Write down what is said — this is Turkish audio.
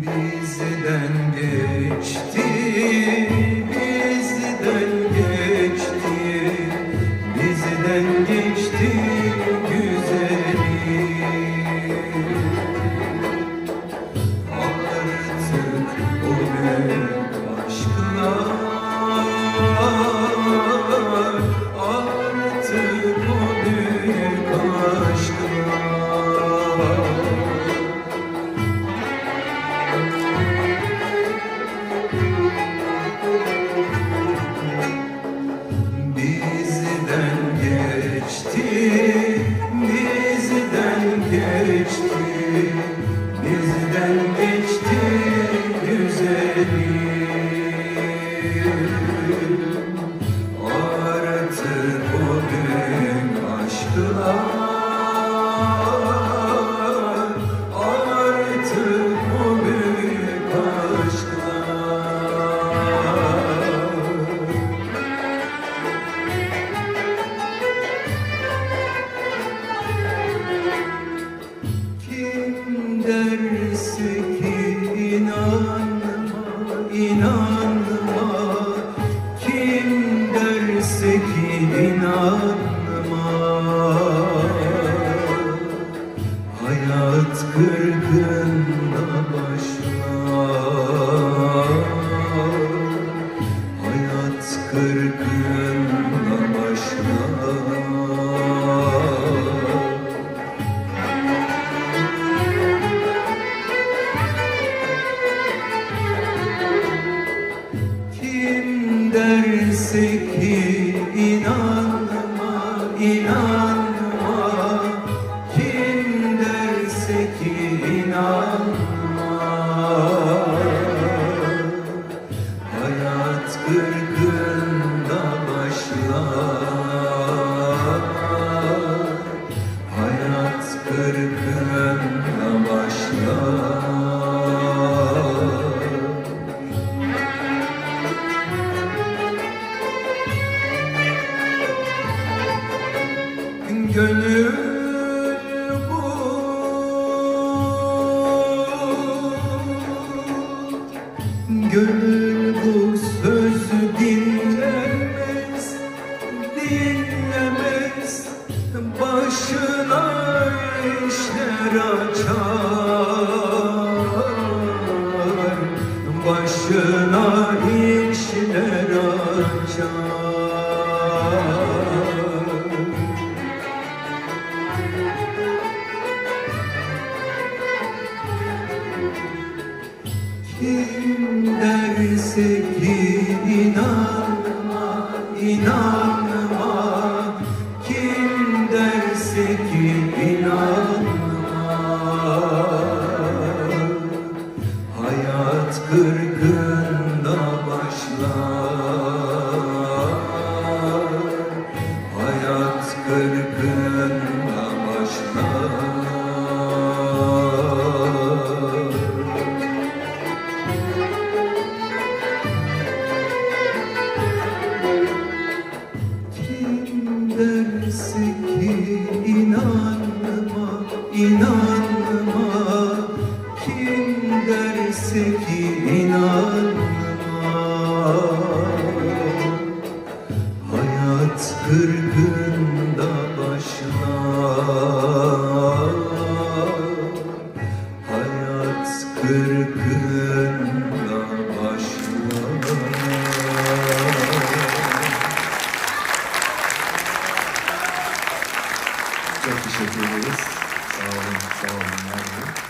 Bizden geçti, bizden geçti, bizden geçti bizden geçti, bizden geçti güzelim. Hayat kırgında başlar. Hayat kırgında başlar. Kim derse ki Gönül bu. Sözü dinlemez Dinlemez. Başına işler açar. Başına işler açar Kim derse ki inanma, inanma. Kim derse ki inanma Kim derse ki inanma Hayat kırgında başlar Hayat kırgında başlar Çok teşekkür ederiz. Amém.